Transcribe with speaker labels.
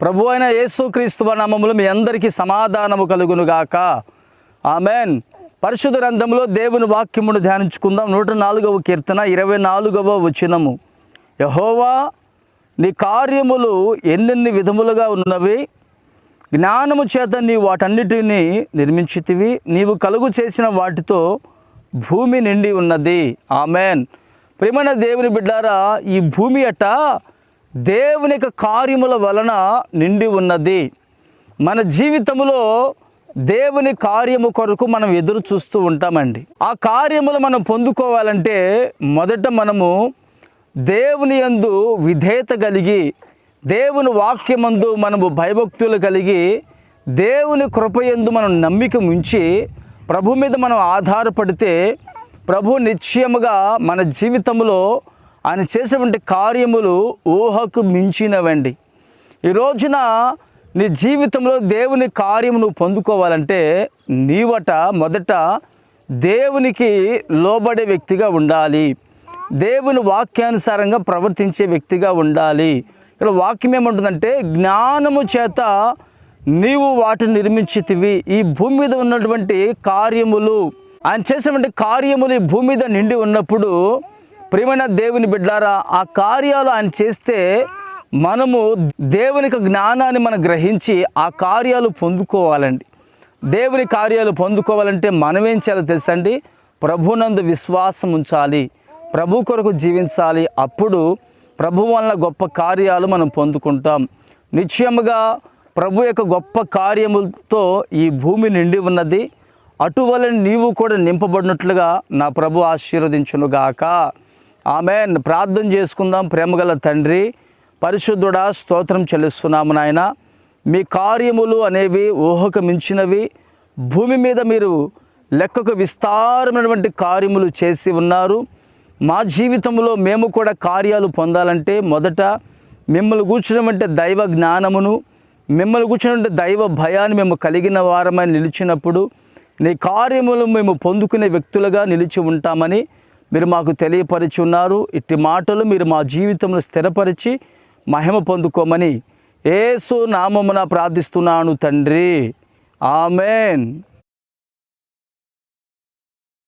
Speaker 1: ప్రభు అయిన యేసుక్రీస్తు నామములు మీ అందరికీ సమాధానము కలుగునుగాక. ఆమెన్. పరిశుద్ధ గ్రంథంలో దేవుని వాక్యమును ధ్యానించుకుందాం. నూట నాలుగవ కీర్తన ఇరవై నాలుగవ వచనము. యహోవా నీ కార్యములు ఎన్నెన్ని విధములుగా ఉన్నవి? జ్ఞానము చేత నీవు వాటన్నిటిని నిర్మించితివి. నీవు కలుగు చేసిన వాటితో భూమి నిండి ఉన్నది. ఆమెన్. ప్రియమైన దేవుని బిడ్డారా ఈ భూమి అట దేవుని యొక్క కార్యముల వలన నిండి ఉన్నది. మన జీవితంలో దేవుని కార్యము కొరకు మనం ఎదురు చూస్తూ ఉంటామండి. ఆ కార్యములు మనం పొందుకోవాలంటే మొదట మనము దేవుని యందు విధేయత కలిగి దేవుని వాక్యమందు మనము భయభక్తులు కలిగి దేవుని కృపయందు మనం నమ్మిక ఉంచి ప్రభు మీద మనం ఆధారపడితే ప్రభు నిశ్చయముగా మన జీవితంలో ఆయన చేసినటువంటి కార్యములు ఊహకు మించినవండి. ఈ రోజున నీ జీవితంలో దేవుని కార్యం నువ్వు పొందుకోవాలంటే నీవట మొదట దేవునికి లోబడే వ్యక్తిగా ఉండాలి. దేవుని వాక్యానుసారంగా ప్రవర్తించే వ్యక్తిగా ఉండాలి. ఇక్కడ వాక్యం ఏమంటుందంటే జ్ఞానము చేత నీవు వాటిని నిర్మించితివి. ఈ భూమి మీద ఉన్నటువంటి కార్యములు ఆయన చేసినటువంటి కార్యములు ఈ భూమి మీద నిండి ఉన్నప్పుడు ప్రియమైన దేవుని బిడ్డారా ఆ కార్యాలు ఆయన చేస్తే మనము దేవునికి జ్ఞానాన్ని మనం గ్రహించి ఆ కార్యాలు పొందుకోవాలండి. దేవుని కార్యాలు పొందుకోవాలంటే మనం ఏం చేయాలో తెలుసండి? ప్రభునందు విశ్వాసం ఉంచాలి. ప్రభు కొరకు జీవించాలి. అప్పుడు ప్రభు వలన గొప్ప కార్యాలు మనం పొందుకుంటాం. నిశ్చయముగా ప్రభు యొక్క గొప్ప కార్యములతో ఈ భూమి నిండి ఉన్నది. అటువలన నీవు కూడా నింపబడినట్లుగా నా ప్రభు ఆశీర్వదించునుగాక. ఆమె ప్రార్థన చేసుకుందాం ప్రేమగల తండ్రి. పరిశుద్ధుడా స్తోత్రం చెల్లిస్తున్నాము నాయన. మీ కార్యములు అనేవి ఊహకు మించినవి. భూమి మీద మీరు లెక్కకు విస్తారమైనటువంటి కార్యములు చేసి ఉన్నారు. మా జీవితంలో మేము కూడా కార్యాలు పొందాలంటే మొదట మిమ్మల్ని కూర్చున్నటువంటి దైవ జ్ఞానమును మిమ్మల్ని కూర్చున్నటువంటి దైవ భయాన్ని మేము కలిగిన వారమై నిలిచినప్పుడు నీ కార్యములు మేము పొందుకునే వ్యక్తులుగా నిలిచి ఉంటామని మీరు మాకు తెలియపరిచి ఉన్నారు ఇట్టి మాటలు మీరు మా జీవితంలో స్థిరపరిచి మహిమ పొందుకోమని ఏసు నామమున ప్రార్థిస్తున్నాను తండ్రి. ఆమెన్.